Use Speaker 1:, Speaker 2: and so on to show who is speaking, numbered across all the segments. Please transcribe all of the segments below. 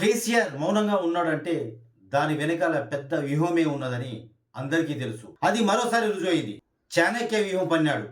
Speaker 1: కేసీఆర్ మౌనంగా ఉన్నాడంటే దాని వెనకాల పెద్ద వ్యూహమే ఉన్నదని అందరికీ తెలుసు. అది మరోసారి రుజువైంది. చాణక్య వ్యూహం పన్నాడు.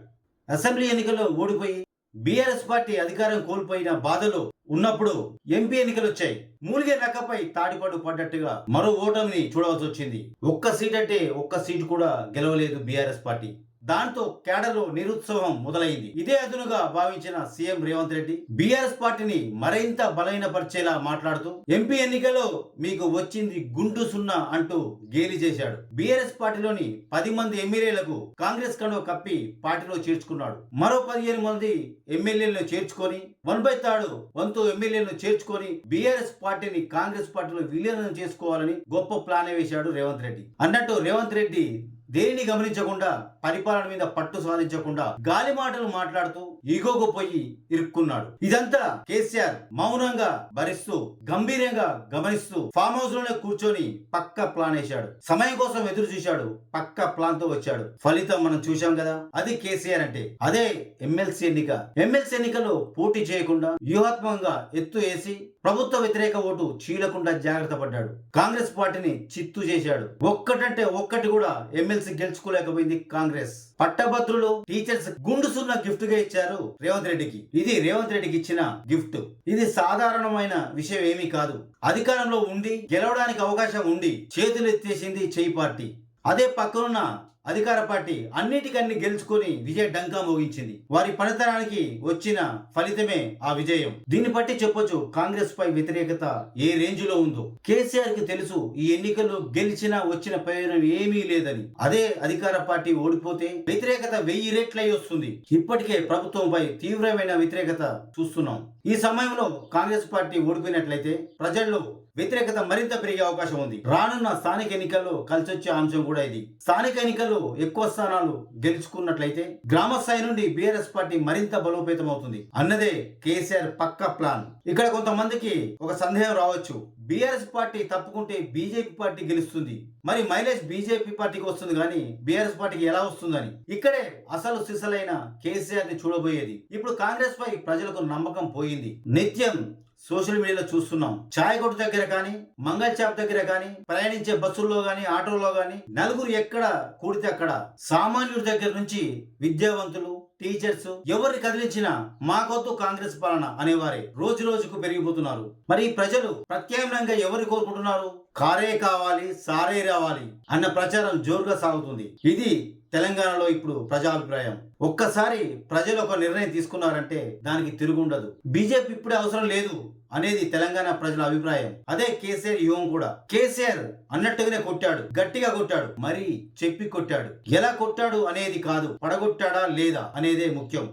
Speaker 1: అసెంబ్లీ ఎన్నికల్లో ఓడిపోయి బీఆర్ఎస్ పార్టీ అధికారం కోల్పోయిన బాధలో ఉన్నప్పుడు ఎంపీ ఎన్నికలు వచ్చాయి మూలిగే నక్కపై తాడిపాటు పడ్డట్టుగా మరో ఓటమిని చూడవలసి వచ్చింది ఒక్క సీట్ అంటే ఒక్క సీటు కూడా గెలవలేదు బీఆర్ఎస్ పార్టీ. దాంతో కేడర్లో నిరుత్సాహం మొదలైంది. ఇదే అదునుగా భావించిన సీఎం రేవంత్ రెడ్డి బీఆర్ఎస్ పార్టీని మరింత బలహీనపరిచేలా మాట్లాడుతూ ఎంపీ ఎన్నికలో మీకు వచ్చింది గుండు సున్నా అంటూ గేలి చేశాడు. బీఆర్ఎస్ పార్టీలోని పది మంది ఎమ్మెల్యేలకు కాంగ్రెస్ కండువ కప్పి పార్టీలో చేర్చుకున్నాడు. మరో పదిహేను మంది ఎమ్మెల్యేలను చేర్చుకొని వన్ బై తాడు వంతు ఎమ్మెల్యేలను చేర్చుకొని బీఆర్ఎస్ పార్టీని కాంగ్రెస్ పార్టీలో విలీనం చేసుకోవాలని గొప్ప ప్లాన్ వేశాడు రేవంత్ రెడ్డి. అన్నట్టు రేవంత్ రెడ్డి దేనిని గమనించకుండా పరిపాలన మీద పట్టు సాధించకుండా గాలి మాటలు మాట్లాడుతూ ఈగోకు పోయి ఇరుక్కున్నాడు. ఇదంతా కేసీఆర్ మౌనంగా భరిస్తూ గంభీరంగా గమనిస్తూ ఫామ్ హౌస్లోనే కూర్చొని పక్క ప్లాన్ వేశాడు. సమయం కోసం ఎదురు చూశాడు పక్క ప్లాన్తో వచ్చాడు. ఫలితం మనం చూశాం కదా అది కేసీఆర్ అంటే. అదే ఎమ్మెల్సీ ఎన్నిక. ఎమ్మెల్సీ ఎన్నికలో పోటీ చేయకుండా వ్యూహాత్మకంగా ఎత్తు వేసి ప్రభుత్వ వ్యతిరేక ఓటు చీలకుండా జాగ్రత్త పడ్డాడు. కాంగ్రెస్ పార్టీని చిత్తు చేశాడు. ఒక్కటంటే ఒక్కటి కూడా ఎమ్మెల్సీ గెలుచుకోలేకపోయింది కాంగ్రెస్. పట్టభద్రులు టీచర్స్ గుండుసున్న గిఫ్ట్గా ఇచ్చారు రేవంత్ రెడ్డికి. ఇది రేవంత్ రెడ్డికి ఇచ్చిన గిఫ్ట్. ఇది సాధారణమైన విషయం ఏమీ కాదు. అధికారంలో ఉండి గెలవడానికి అవకాశం ఉండి చేతులు ఎత్తేసింది చేయి పార్టీ. అదే పక్కనున్న అధికార పార్టీ అన్నిటికన్ని గెలుచుకొని విజయ డంకా మోగించింది. వారి పనితనానికి వచ్చిన ఫలితమే ఆ విజయం. దీన్ని బట్టి చెప్పొచ్చు కాంగ్రెస్ పై వ్యతిరేకత ఏ రేంజ్లో ఉందో. కేసీఆర్కి తెలుసు ఈ ఎన్నికల్లో గెలిచినా వచ్చిన ప్రయోజనం ఏమీ లేదని. అదే అధికార పార్టీ ఓడిపోతే వ్యతిరేకత వెయ్యి రేట్లై వస్తుంది. ఇప్పటికే ప్రభుత్వంపై తీవ్రమైన వ్యతిరేకత చూస్తున్నాం. ఈ సమయంలో కాంగ్రెస్ పార్టీ ఓడిపోయినట్లయితే ప్రజల్లో వ్యతిరేకత మరింత పెరిగే అవకాశం ఉంది. రానున్న స్థానిక ఎన్నికల్లో కలిసొచ్చే అంశం కూడా ఇది. స్థానిక ఎన్నికల్లో ఎక్కువ స్థానాలు గెలుచుకున్నట్లయితే గ్రామ స్థాయి నుండి బీఆర్ఎస్ పార్టీ మరింత బలోపేతం అవుతుంది అన్నదే కేసీఆర్ పక్క ప్లాన్. ఇక్కడ కొంతమందికి ఒక సందేహం రావచ్చు. బీఆర్ఎస్ పార్టీ తప్పుకుంటే బీజేపీ పార్టీ గెలుస్తుంది. మరి మైలేజ్ బీజేపీ పార్టీకి వస్తుంది కానీ బీఆర్ఎస్ పార్టీకి ఎలా వస్తుందని? ఇక్కడే అసలు సిసలైన కేసీఆర్ని చూడబోయేది. ఇప్పుడు కాంగ్రెస్ పై ప్రజలకు నమ్మకం పోయింది. నిత్యం సోషల్ మీడియాలో చూస్తున్నాం. చాయ్ కొట్టు దగ్గర కానీ మంగళ చాప్ దగ్గర కానీ ప్రయాణించే బస్సుల్లో కానీ ఆటోలో కానీ నలుగురు ఎక్కడ కూడితే అక్కడ సామాన్యుడి దగ్గర నుంచి విద్యావంతులు టీచర్స్ ఎవరిని కదిలించినా మాకొద్దు కాంగ్రెస్ పాలన అనేవారే రోజు రోజుకు పెరిగిపోతున్నారు. మరి ప్రజలు ప్రత్యామ్నాయంగా ఎవరు కోరుకుంటున్నారు? కారే కావాలి సారే రావాలి అన్న ప్రచారం జోరుగా సాగుతుంది. ఇది తెలంగాణలో ఇప్పుడు ప్రజాభిప్రాయం. ఒక్కసారి ప్రజలు ఒక నిర్ణయం తీసుకున్నారంటే దానికి తిరుగుండదు. బీజేపీ ఇప్పుడే అవసరం లేదు అనేది తెలంగాణ ప్రజల అభిప్రాయం. అదే కేసీఆర్ యువం కూడా. కేసీఆర్ అన్నట్టుగానే కొట్టాడు. గట్టిగా కొట్టాడు. మరి చెప్పి కొట్టాడు. ఎలా కొట్టాడు అనేది కాదు. పడగొట్టాడా లేదా అనేదే ముఖ్యం.